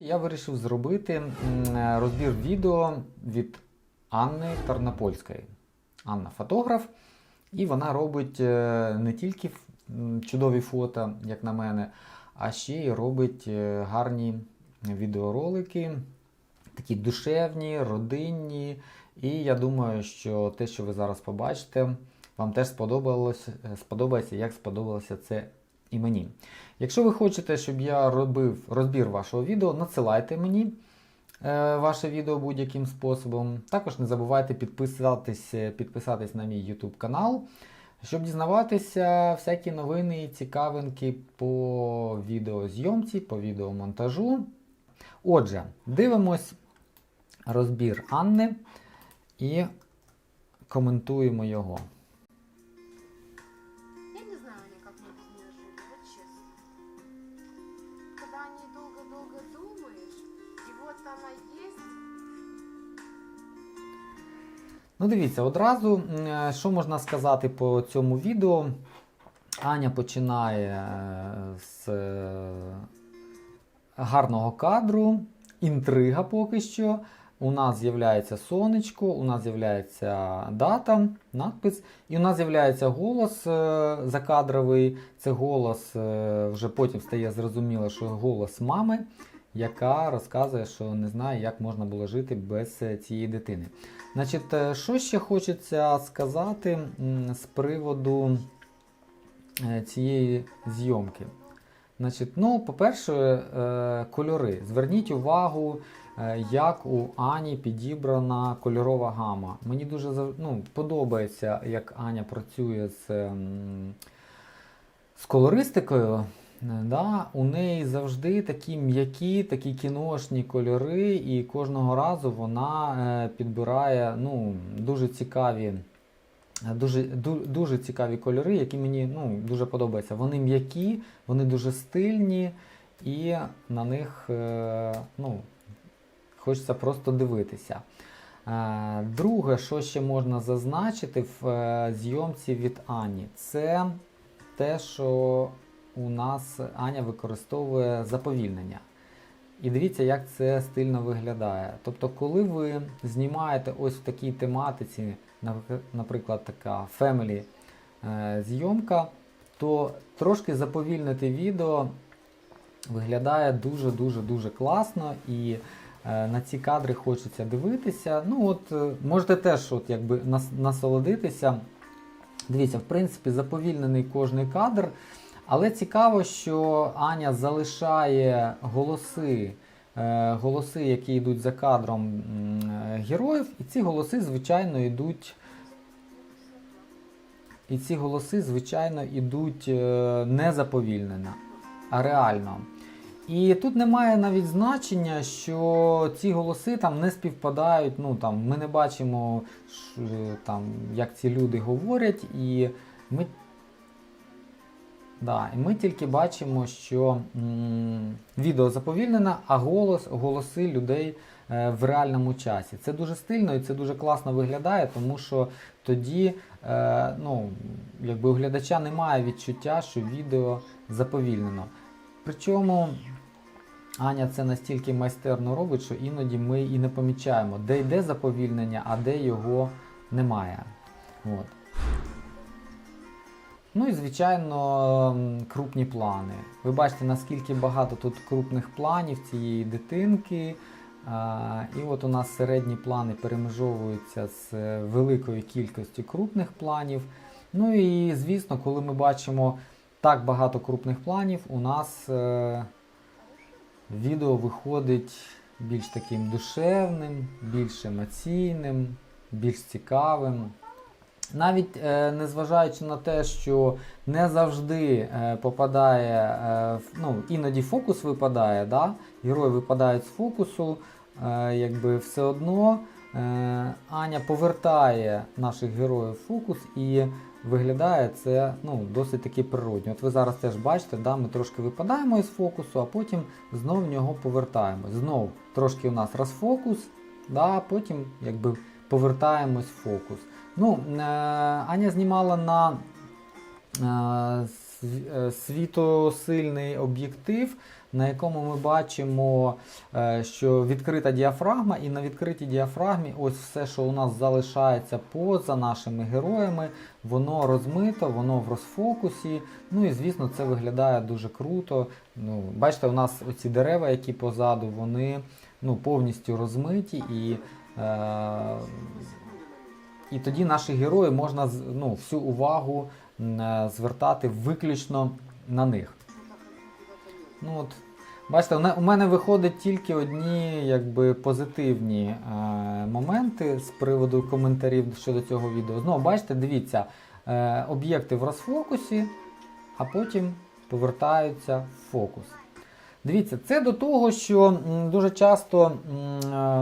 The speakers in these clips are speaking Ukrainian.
Я вирішив зробити розбір відео від Анни Тарнопольської. Анна фотограф, і вона робить е, не тільки чудові фото, як на мене, а ще й робить е, гарні відеоролики, такі душевні, родинні. І я думаю, що те, що ви зараз побачите, вам теж сподобалось, е, сподобається, як сподобалося це і мені. Якщо ви хочете, щоб я робив розбір вашого відео, надсилайте мені е, ваше відео будь-яким способом. Також не забувайте підписатись, е, підписатись на мій YouTube канал, щоб дізнаватися всякі новини і цікавинки по відеозйомці, по відеомонтажу. Отже, дивимось розбір Анни і коментуємо його. Ну, дивіться, одразу, е, що можна сказати по цьому відео. Аня починає е, з е, гарного кадру, інтрига поки що. У нас з'являється сонечко, у нас з'являється дата, надпис, і у нас з'являється голос закадровий. Це голос вже потім стає зрозуміло, що голос мами, яка розказує, що не знає, як можна було жити без е, цієї дитини. Значить, е, що ще хочеться сказати з приводу е, цієї зйомки? Значить, ну, по-перше, кольори. Зверніть увагу, як у Ані підібрана кольорова гама. Мені дуже ну, подобається, як Аня працює з, з колористикою. Да, у неї завжди такі м'які, такі кіношні кольори, і кожного разу вона е, підбирає ну, дуже цікаві. е, Дуже, дуже цікаві кольори, які мені ну, дуже подобаються. Вони м'які, вони дуже стильні, і на них е, ну, хочеться просто дивитися. Друге, що ще можна зазначити в зйомці від Ані, це те, що у нас Аня використовує заповільнення. І дивіться, як це стильно виглядає. Тобто, коли ви знімаєте ось в такій тематиці, наприклад, така family е, зйомка, то трошки заповільнити відео виглядає дуже-дуже дуже класно і е, на ці кадри хочеться дивитися. Ну от е, можете теж от, якби нас, насолодитися. Дивіться, в принципі, заповільнений кожний кадр. Але цікаво, що Аня залишає голоси, е, голоси, які йдуть за кадром е, героїв, і ці голоси, звичайно, йдуть. І ці голоси, звичайно, йдуть е, не заповільнено, а реально. І тут немає навіть значення, що ці голоси там не співпадають. Ну там ми не бачимо, там, як ці люди говорять, і ми Да, і ми тільки бачимо, що м, відео заповільнено, а голос, голоси людей е, в реальному часі. Це дуже стильно і це дуже класно виглядає, тому що тоді е, ну, якби у глядача немає відчуття, що відео заповільнено. Причому Аня це настільки майстерно робить, що іноді ми і не помічаємо, де йде заповільнення, а де його немає. От. Ну і звичайно, крупні плани. Ви бачите, наскільки багато тут крупних планів цієї дитинки. І от у нас середні плани перемежовуються з е, великою кількістю крупних планів. Ну і звісно, коли ми бачимо так багато крупних планів, у нас е, відео виходить більш таким душевним, більш емоційним, більш цікавим. Навіть е, незважаючи на те, що не завжди е, попадає, е, ну, іноді фокус випадає, да? герої випадають з фокусу, е, якби все одно е, Аня повертає наших героїв в фокус і виглядає це ну, досить таки природньо. От ви зараз теж бачите, да? ми трошки випадаємо із фокусу, а потім знов в нього повертаємось. Знов трошки у нас розфокус, да? потім якби повертаємось в фокус. Ну, е, Аня знімала на е, е, світосильний об'єктив, на якому ми бачимо, що відкрита діафрагма, і на відкритій діафрагмі ось все, що у нас залишається поза нашими героями, воно розмито, воно в розфокусі. Ну і звісно, це виглядає дуже круто. Ну, бачите, у нас оці дерева, які позаду, вони ну, повністю розмиті і. Е- і тоді наші герої можна ну, всю увагу е, звертати виключно на них. Ну, от, бачите, у мене виходить тільки одні якби, позитивні е, моменти з приводу коментарів щодо цього відео. Знову бачите, дивіться, е, об'єкти в розфокусі, а потім повертаються в фокус. Дивіться, це до того, що дуже часто е,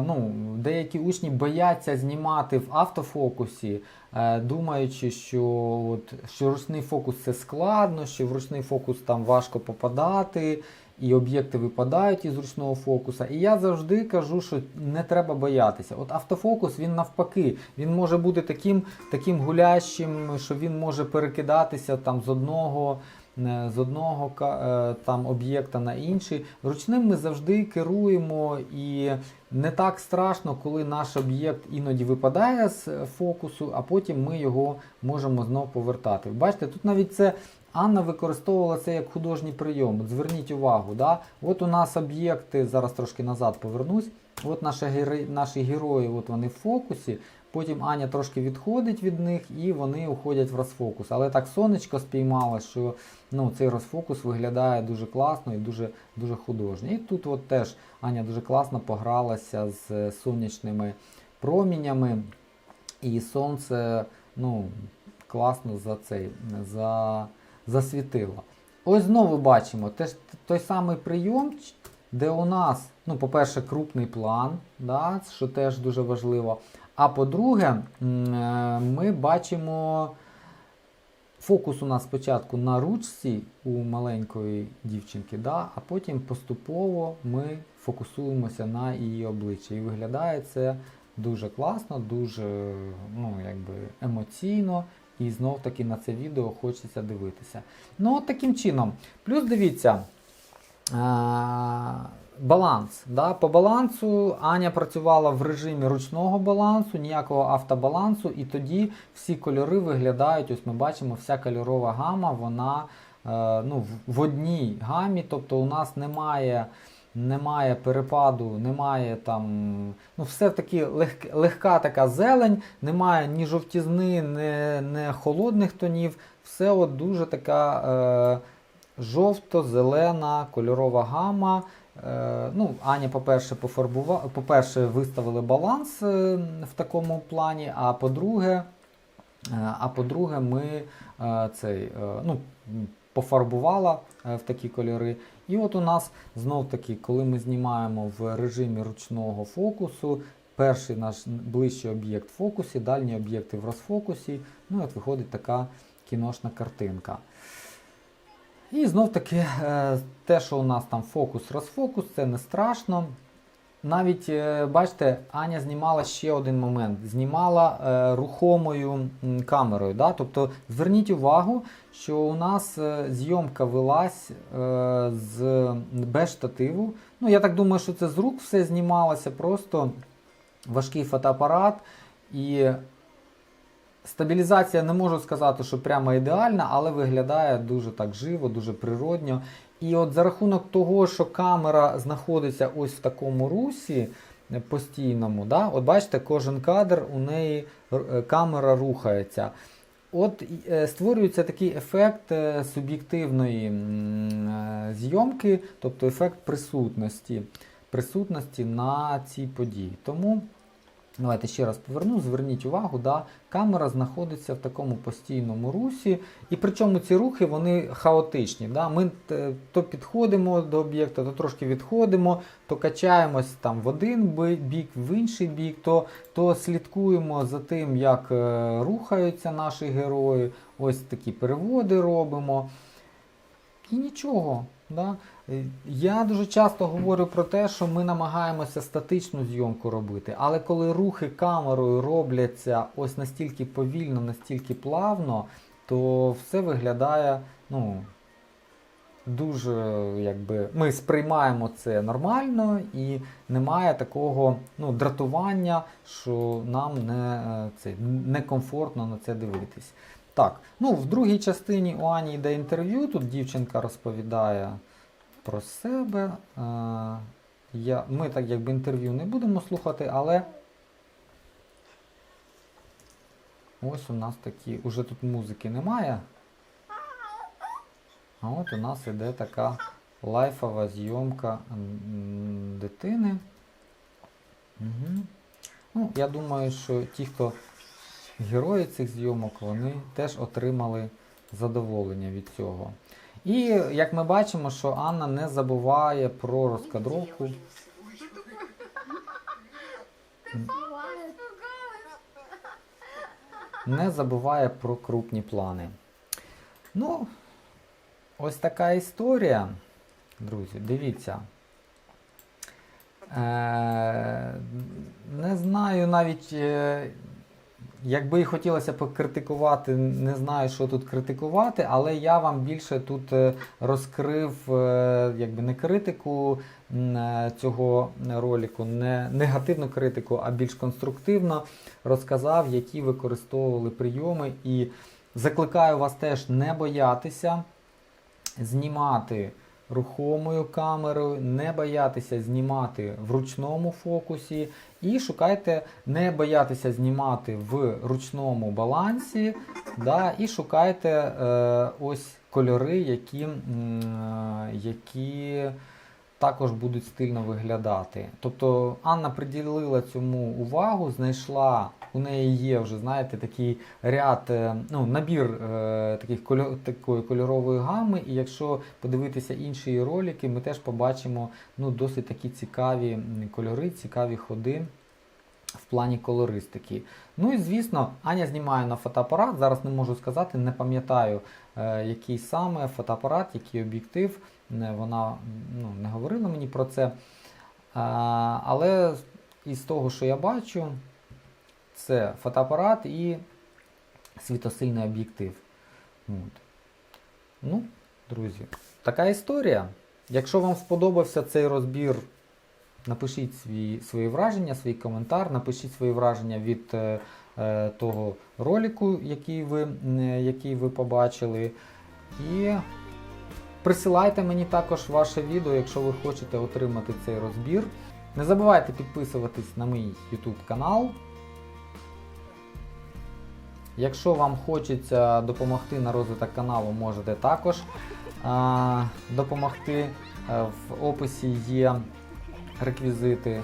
ну, деякі учні бояться знімати в автофокусі, е, думаючи, що, от, що ручний фокус це складно, що в ручний фокус там важко попадати, і об'єкти випадають із ручного фокуса. І я завжди кажу, що не треба боятися. От автофокус він навпаки, він може бути таким, таким гулящим, що він може перекидатися там з одного з одного е, там об'єкта на інший. Ручним ми завжди керуємо і не так страшно, коли наш об'єкт іноді випадає з фокусу, а потім ми його можемо знову повертати. Бачите, тут навіть це Анна використовувала це як художній прийом. Зверніть увагу, да? от у нас об'єкти, зараз трошки назад повернусь. От наші герої, наші герої от вони в фокусі. Потім Аня трошки відходить від них і вони уходять в розфокус. Але так сонечко спіймало, що ну, цей розфокус виглядає дуже класно і дуже, дуже художньо. І тут от теж Аня дуже класно погралася з е, сонячними промінями. І сонце ну, класно за цей за, засвітило. Ось знову бачимо теж той самий прийом, де у нас, ну, по-перше, крупний план, да, що теж дуже важливо. А по-друге, е, ми бачимо фокус у нас спочатку на ручці у маленької дівчинки, да, а потім поступово ми фокусуємося на її обличчі. І виглядає це дуже класно, дуже ну, якби, емоційно. І знов таки на це відео хочеться дивитися. Ну, от таким чином. Плюс дивіться. А, баланс. Да? По балансу Аня працювала в режимі ручного балансу, ніякого автобалансу, і тоді всі кольори виглядають. Ось ми бачимо, вся кольорова гама, вона е, ну, в- одній гамі, тобто у нас немає. Немає перепаду, немає там. Ну, все таки лег, легка така зелень, немає ні жовтізни, ні, ні холодних тонів. Все от дуже така е, жовто-зелена кольорова гама. Е, ну, Аня, по-перше, пофарбува... по-перше, виставили баланс е, в такому плані, а по-друге, е, а по-друге, ми цей, ну, пофарбувала в такі кольори. І от у нас знов таки, коли ми знімаємо в режимі ручного фокусу, перший наш ближчий об'єкт в фокусі, дальні об'єкти в розфокусі. Ну от виходить така кіношна картинка. І знов таки е, те, що у нас там фокус-розфокус, це не страшно. Навіть, е, бачите, Аня знімала ще один момент. Знімала е, рухомою камерою. Да? Тобто зверніть увагу, що у нас зйомка велась з, без штативу. Ну, я так думаю, що це з рук все знімалося, просто важкий фотоапарат. І Стабілізація не можу сказати, що прямо ідеальна, але виглядає дуже так живо, дуже природньо. І от за рахунок того, що камера знаходиться ось в такому русі постійному, да, от бачите, кожен кадр у неї е, камера рухається. От е, створюється такий ефект е, суб'єктивної зйомки, тобто ефект присутності, присутності на цій події. Тому Давайте ще раз поверну, зверніть увагу, да, камера знаходиться в такому постійному русі, і причому ці рухи вони хаотичні. Да. Ми е, то підходимо до об'єкта, то трошки відходимо, то качаємось там в один бік, в інший бік, то, то слідкуємо за тим, як е, рухаються наші герої, ось такі переводи робимо. І нічого. Да? Е, Я дуже часто говорю про те, що ми намагаємося статичну зйомку робити, але коли рухи камерою робляться ось настільки повільно, настільки плавно, то все виглядає ну, дуже якби, ми сприймаємо це нормально і немає такого ну, дратування, що нам не, е, це, некомфортно на це дивитись. Так, ну в другій частині у Ані йде інтерв'ю. Тут дівчинка розповідає про себе. Е, я, ми так якби інтерв'ю не будемо слухати, але ось у нас такі, уже тут музики немає. А от у нас іде така лайфова зйомка дитини. Угу. Ну, я думаю, що ті, хто герої цих зйомок, вони теж отримали задоволення від цього. І як ми бачимо, що Анна не забуває про розкадровку. Не забуває про крупні плани. Ну, ось така історія, друзі. Дивіться. Е, не знаю навіть, е, якби хотілося покритикувати, не знаю, що тут критикувати, але я вам більше тут е, розкрив е, якби не критику е, цього ролику, не негативну критику, а більш конструктивно розказав, які використовували прийоми. І закликаю вас теж не боятися знімати рухомою камерою, не боятися знімати в ручному фокусі і шукайте не боятися знімати в ручному балансі, да, і шукайте е, ось кольори, які, е, які також будуть стильно виглядати. Тобто Анна приділила цьому увагу, знайшла, у неї є вже, знаєте, такий ряд, е, ну, набір е, таких кольо- такої кольорової гами. І якщо подивитися інші ролики, ми теж побачимо ну, досить такі цікаві кольори, цікаві ходи. В плані колористики. Ну і звісно, Аня знімає на фотоапарат. Зараз не можу сказати, не пам'ятаю, е, який саме фотоапарат, який об'єктив. Вона ну, не говорила мені про це. А, але із того, що я бачу, це фотоапарат і світосильний об'єктив. От. Ну, друзі, така історія. Якщо вам сподобався цей розбір, напишіть свої, свої враження, свій коментар, напишіть свої враження від е, е, того ролику, який ви, м, який ви побачили. І присилайте мені також ваше відео, якщо ви хочете отримати цей розбір. Не забувайте підписуватись на мій YouTube канал. Якщо вам хочеться допомогти на розвиток каналу, можете також а, допомогти. Е, В описі є реквізити